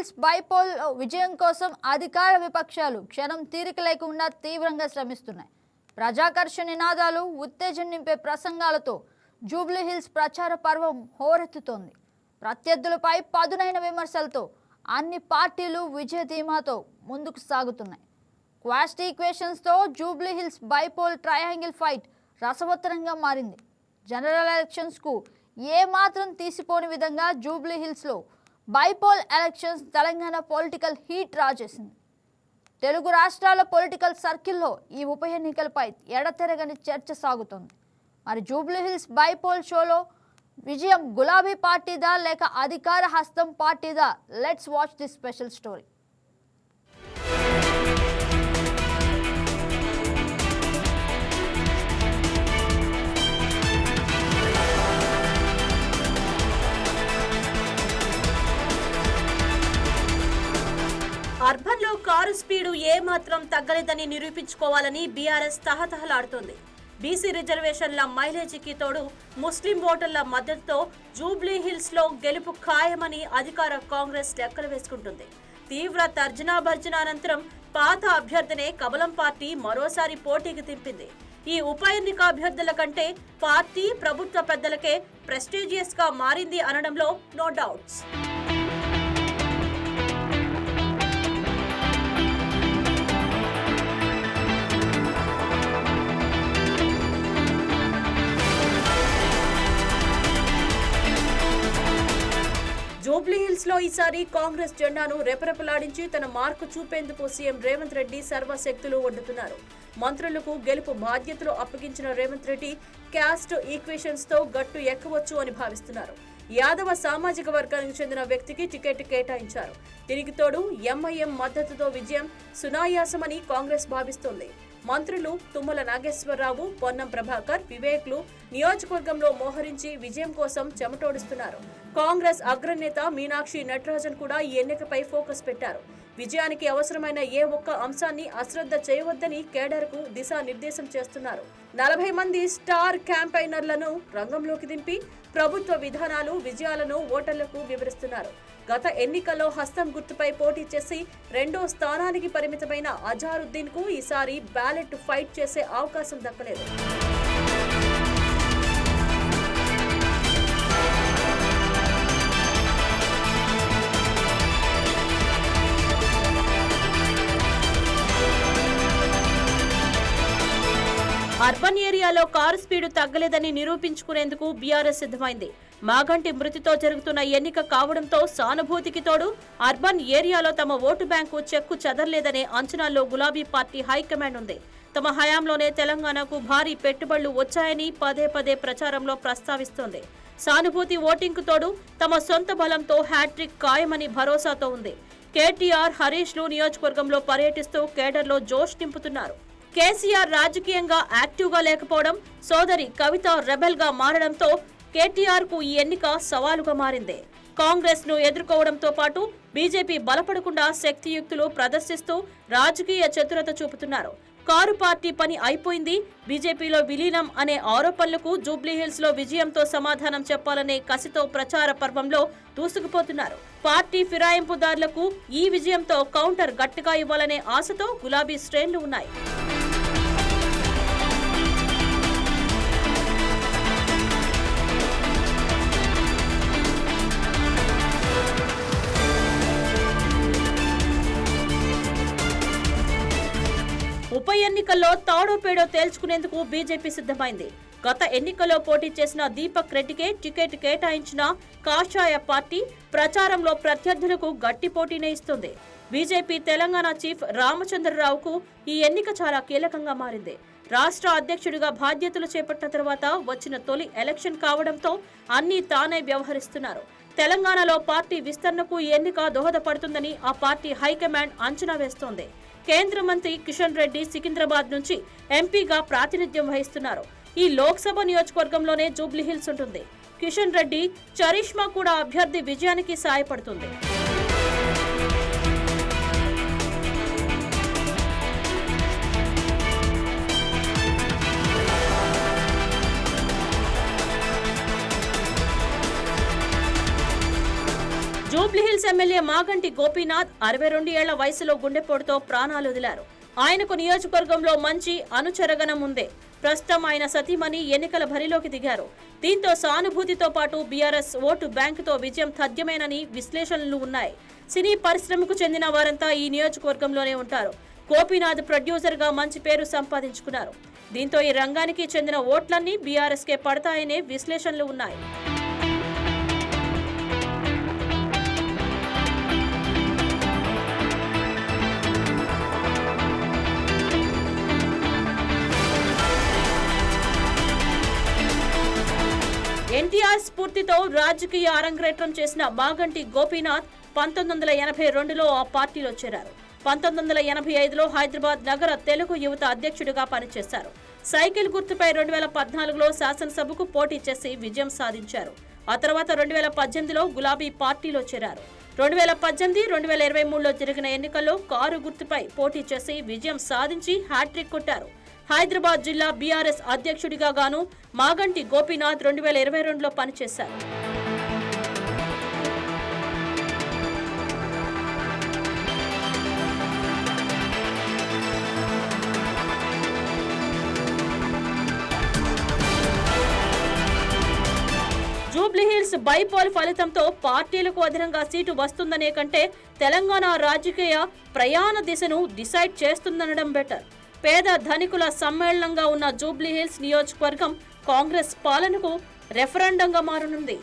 Hills bypoll విజయం కోసం అధికార విపక్షాలు క్షణం తీరిక లేకుండా తీవ్రంగా శ్రమిస్తున్నాయి. ప్రజాకర్షణ నినాదాలు ఉత్తేజం నింపే ప్రసంగాలతో జూబ్లీ హిల్స్ ప్రచార పర్వం హోరెత్తుతోంది. ప్రత్యర్థులపై పదునైన విమర్శలతో అన్ని పార్టీలు విజయ ధీమాతో ముందుకు సాగుతున్నాయి. Caste ఈక్వేషన్స్తో Jubilee Hills bypoll triangle fight రసవత్తరంగా మారింది. జనరల్ ఎలక్షన్స్కు ఏమాత్రం తీసిపోని విధంగా జూబ్లీ హిల్స్లో bypoll elections Telangana political heat రాజేసింది. Telugu రాష్ట్రాల పొలిటికల్ సర్కిల్లో ఈ ఉప ఎన్నికలపై ఎడతెరగని చర్చ సాగుతోంది. మరి జూబ్లీహిల్స్ బైపోల్ షోలో విజయం గులాబీ పార్టీదా లేక అధికార హస్తం పార్టీదా? Let's watch this special story car speed ఏ మాత్రం తగ్గలేదని నిరూపించుకోవాలని బీఆర్ఎస్ తహతహలాడుతోంది. బీసీ రిజర్వేషన్ల మైలేజీకి తోడు ముస్లిం ఓటర్ల మద్దతుతో జూబ్లీ హిల్స్లో గెలుపు ఖాయమని అధికార కాంగ్రెస్ లెక్కలు వేసుకుంటుంది. తీవ్ర తర్జనాభర్జన అనంతరం పాత అభ్యర్థినే కమలం పార్టీ మరోసారి పోటీకి దింపింది. ఈ ఉప ఎన్నిక అభ్యర్థుల కంటే పార్టీ ప్రభుత్వ పెద్దలకే ప్రెస్టీజియస్గా మారింది అనడంలో నో డౌట్స్. లో ఈసారి కాంగ్రెస్ జెండాను రెపరెపలాడించి తన మార్కు చూపేందుకు సీఎం రేవంత్ రెడ్డి సర్వశక్తులు వండుతున్నారు మంత్రులకు గెలుపు బాధ్యతలు అప్పగించిన రేవంత్ రెడ్డి క్యాస్ట్ ఈక్వేషన్స్తో గట్టు ఎక్కవచ్చు అని భావిస్తున్నారు. యాదవ సామాజిక వర్గానికి చెందిన వ్యక్తికి టికెట్ కేటాయించారు. దీనికి తోడు ఎంఐఎం మద్దతుతో విజయం సునాయాసమని కాంగ్రెస్ భావిస్తోంది. మంత్రులు తుమ్మల నాగేశ్వరరావు పొన్నం ప్రభాకర్ వివేక్లు నియోజకవర్గంలో మోహరించి విజయం కోసం చెమటోడుస్తున్నారు. కాంగ్రెస్ అగ్రనేత మీనాక్షి నటరాజన్ కూడా ఈ ఎన్నికపై ఫోకస్ పెట్టారు. విజయానికి అవసరమైన ఏ ఒక్క అంశాన్ని అశ్రద్ధ చేయవద్దని కేడర్కు దిశానిర్దేశం చేస్తున్నారు. నలభై మంది స్టార్ క్యాంపైనర్లను రంగంలోకి దింపి ప్రభుత్వ విధానాలు విజయాలను ఓటర్లకు వివరిస్తున్నారు. గత ఎన్నికల్లో హస్తం గుర్తుపై పోటీ చేసి రెండో స్థానానికి పరిమితమైన అజారుద్దీన్కు ఈసారి బ్యాలెట్ ఫైట్ చేసే అవకాశం దక్కలేదు. అర్బన్ ఏరియాలో కారు స్పీడు తగ్గలేదని నిరూపించుకునేందుకు బీఆర్ఎస్ సిద్ధమైంది. మాగంటి మృతితో జరుగుతున్న ఎన్నిక కావడంతో సానుభూతికి తోడు అర్బన్ ఏరియాలో తమ ఓటు బ్యాంకు చెక్కు చెదరలేదనే అంచనాల్లో గులాబీ పార్టీ హైకమాండ్ ఉంది. తమ హయాంలోనే తెలంగాణకు భారీ పెట్టుబడులు వచ్చాయని పదే పదే ప్రచారంలో ప్రస్తావిస్తోంది. సానుభూతి ఓటింగ్కు తోడు తమ సొంత బలంతో హ్యాట్రిక్ ఖాయమని భరోసాతో ఉంది. కేటీఆర్ హరీష్లు నియోజకవర్గంలో పర్యటిస్తూ కేడర్లో జోష్ నింపుతున్నారు. కేసీఆర్ రాజకీయంగా యాక్టివ్గా లేకపోవడం సోదరి కవిత రెబెల్గా మారడంతో కేటీఆర్కు ఈ ఎన్నిక సవాలుగా మారింది. కాంగ్రెస్ను ఎదుర్కోవడంతో పాటు బీజేపీ బలపడకుండా శక్తియుక్తులు ప్రదర్శిస్తూ రాజకీయ చతురత చూపుతున్నారు. కారు పార్టీ పని అయిపోయింది బీజేపీలో విలీనం అనే ఆరోపణలకు జూబ్లీహిల్స్లో విజయంతో సమాధానం చెప్పాలనే కసితో ప్రచార పర్వంలో దూసుకుపోతున్నారు. పార్టీ ఫిరాయింపుదారులకు ఈ విజయంతో కౌంటర్ గట్టిగా ఇవ్వాలనే ఆశతో గులాబీ శ్రేణులు ఉన్నాయి. ఉప ఎన్నికల్లో తాడో పేడో తేల్చుకునేందుకు బీజేపీ సిద్ధమైంది. గత ఎన్నికల్లో పోటీ చేసిన దీపక్ రెడ్డికే టికెట్ కేటాయించిన కాషాయ పార్టీ ప్రచారంలో ప్రత్యర్థులకు గట్టి పోటీనే ఇస్తుంది. బీజేపీ తెలంగాణ చీఫ్ రామచంద్రరావుకు ఈ ఎన్నిక చాలా కీలకంగా మారింది. రాష్ట్ర అధ్యక్షుడిగా బాధ్యతలు చేపట్టిన తర్వాత వచ్చిన తొలి ఎలక్షన్ కావడంతో అన్నీ తానే వ్యవహరిస్తున్నారు. తెలంగాణలో పార్టీ విస్తరణకు ఈ ఎన్నిక దోహదపడుతుందని ఆ పార్టీ హైకమాండ్ అంచనా వేస్తోంది. కేంద్ర మంత్రి కిషన్ రెడ్డి సికింద్రాబాద్ నుంచి ఎంపీగా ప్రాతినిధ్యం వహిస్తున్నారు. ఈ లోక్సభ నియోజకవర్గంలోనే జూబ్లీహిల్స్ ఉంటుంది. కిషన్ రెడ్డి చరిష్మా కూడా అభ్యర్థి విజయానికి సాయపడుతుంది. జూబ్లీహిల్స్ ఎమ్మెల్యే మాగంటి గోపీనాథ్ అరవై రెండు ఏళ్ళ వయసులో గుండెపోటుతో ప్రాణాలు వదిలారు. ఆయనకు నియోజకవర్గంలో మంచి అనుచరగణం ఉందే. ప్రస్తుతం ఆయన సతీమణి ఎన్నికల బరిలోకి దిగారు. దీంతో సానుభూతితో పాటు బీఆర్ఎస్ ఓటు బ్యాంకుతో విజయం తథ్యమేనని విశ్లేషణలు ఉన్నాయి. సినీ పరిశ్రమకు చెందిన వారంతా ఈ నియోజకవర్గంలోనే ఉంటారు. గోపీనాథ్ ప్రొడ్యూసర్గా మంచి పేరు సంపాదించుకున్నారు. దీంతో ఈ రంగానికి చెందిన ఓట్లన్నీ బీఆర్ఎస్ కే పడతాయనే విశ్లేషణలు ఉన్నాయి. స్ఫూర్తితో రాజకీయ అరంగేట్రం చేసిన మాగంటి గోపీనాథ్ పంతొమ్మిది వందల ఎనభై రెండులో ఆ పార్టీలో చేరారు. పంతొమ్మిది వందల ఎనభై ఐదులో హైదరాబాద్ నగర తెలుగు యువత అధ్యక్షుడిగా పనిచేశారు. సైకిల్ గుర్తుపై రెండు వేల పద్నాలుగులో శాసనసభకు పోటీ చేసి విజయం సాధించారు. ఆ తర్వాత రెండు వేల పద్దెనిమిదిలో గులాబీ పార్టీలో చేరారు. రెండు వేల పద్దెనిమిది రెండు వేల ఇరవై మూడులో జరిగిన ఎన్నికల్లో కారు గుర్తుపై పోటీ చేసి విజయం సాధించి హ్యాట్రిక్ కొట్టారు. హైదరాబాద్ జిల్లా బీఆర్ఎస్ అధ్యక్షుడిగా గాను మాగంటి గోపీనాథ్ రెండు వేల ఇరవై రెండులో పనిచేశారు. జూబ్లీహిల్స్ బైపోల్ ఫలితంతో పార్టీలకు అదనంగా సీటు వస్తుందనే కంటే తెలంగాణ రాజకీయ ప్రయాణ దిశను డిసైడ్ చేస్తుందనడం బెటర్. పేద ధనికుల సమ్మేళనంగా ఉన్న జూబ్లీహిల్స్ నియోజకవర్గం కాంగ్రెస్ పాలనకు రెఫరెండంగా మారనుంది.